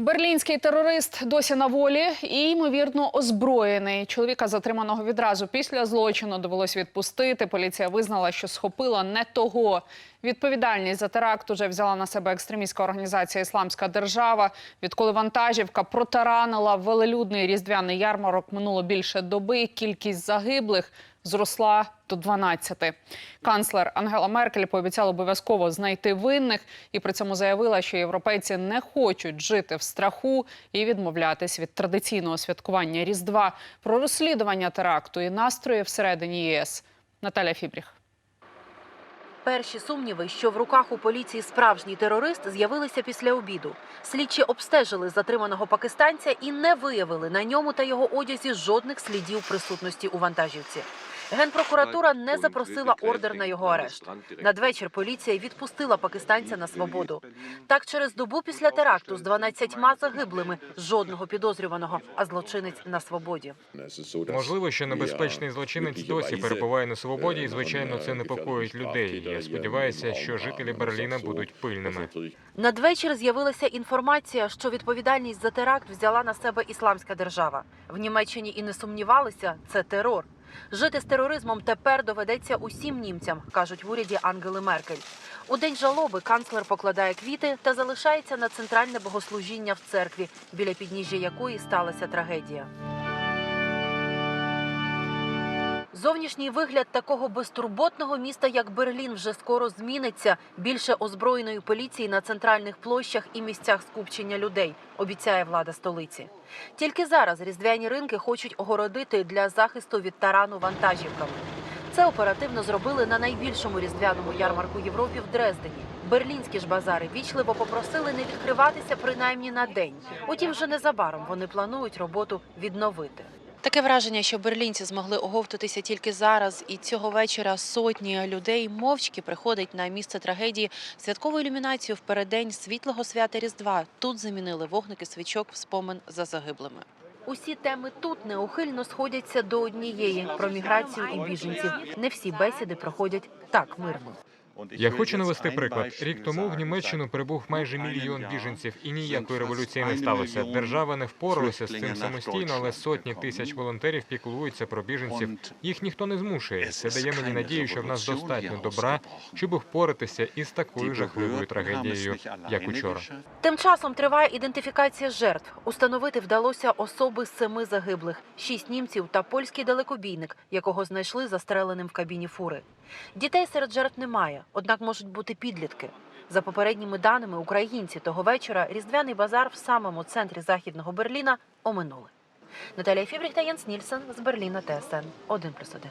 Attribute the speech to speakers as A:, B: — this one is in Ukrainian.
A: Берлінський терорист досі на волі і ймовірно озброєний. Чоловіка затриманого відразу після злочину довелось відпустити. Поліція визнала, що схопила не того. Відповідальність за теракт уже взяла на себе екстремістська організація Ісламська держава. Відколи вантажівка протаранила велелюдний різдвяний ярмарок минуло більше доби. Кількість загиблих зросла до 12. Канцлер Ангела Меркель пообіцяла обов'язково знайти винних і при цьому заявила, що європейці не хочуть жити в страху і відмовлятись від традиційного святкування Різдва. Про розслідування теракту і настрої всередині ЄС. Наталя Фібріх.
B: Перші сумніви, що в руках у поліції справжній терорист, з'явилися після обіду. Слідчі обстежили затриманого пакистанця і не виявили на ньому та його одязі жодних слідів присутності у вантажівці. Генпрокуратура не запросила ордер на його арешт. Надвечір поліція відпустила пакистанця на свободу. Так, через добу після теракту з 12 загиблими жодного підозрюваного, а злочинець на свободі.
C: Можливо, що небезпечний злочинець досі перебуває на свободі, і звичайно, це непокоїть людей. Я сподіваюся, що жителі Берліна будуть пильними.
B: Надвечір з'явилася інформація, що відповідальність за теракт взяла на себе ісламська держава. В Німеччині і не сумнівалися, це терор. Жити з тероризмом тепер доведеться усім німцям, кажуть в уряді Ангели Меркель. У день жалоби канцлер покладає квіти та залишається на центральне богослужіння в церкві, біля підніжжя якої сталася трагедія. Зовнішній вигляд такого безтурботного міста, як Берлін, вже скоро зміниться. Більше озброєної поліції на центральних площах і місцях скупчення людей, обіцяє влада столиці. Тільки зараз різдвяні ринки хочуть огородити для захисту від тарану вантажівками. Це оперативно зробили на найбільшому різдвяному ярмарку Європі в Дрездені. Берлінські ж базари вічливо попросили не відкриватися принаймні на день. Утім, вже незабаром вони планують роботу відновити. Таке враження, що берлінці змогли оговтатися тільки зараз, і цього вечора сотні людей мовчки приходять на місце трагедії святкову ілюмінацію в переддень світлого свята Різдва. Тут замінили вогники свічок в спомин за загиблими. Усі теми тут неухильно сходяться до однієї про міграцію і біженців. Не всі бесіди проходять так мирно.
C: Я хочу навести приклад. Рік тому в Німеччину прибув майже мільйон біженців, і ніякої революції не сталося. Держава не впоралася з цим самостійно, але сотні тисяч волонтерів піклуються про біженців. Їх ніхто не змушує. Це дає мені надію, що в нас достатньо добра, щоб впоратися із такою жахливою трагедією, як учора.
B: Тим часом триває ідентифікація жертв. Установити вдалося особи семи загиблих: шість німців та польський далекобійник, якого знайшли застреленим в кабіні фури. Дітей серед жертв немає, однак можуть бути підлітки. За попередніми даними, українці того вечора різдвяний базар в самому центрі західного Берліна оминули. Наталія Фібріх та Янс Нільсен з Берліна ТСН 1+,1.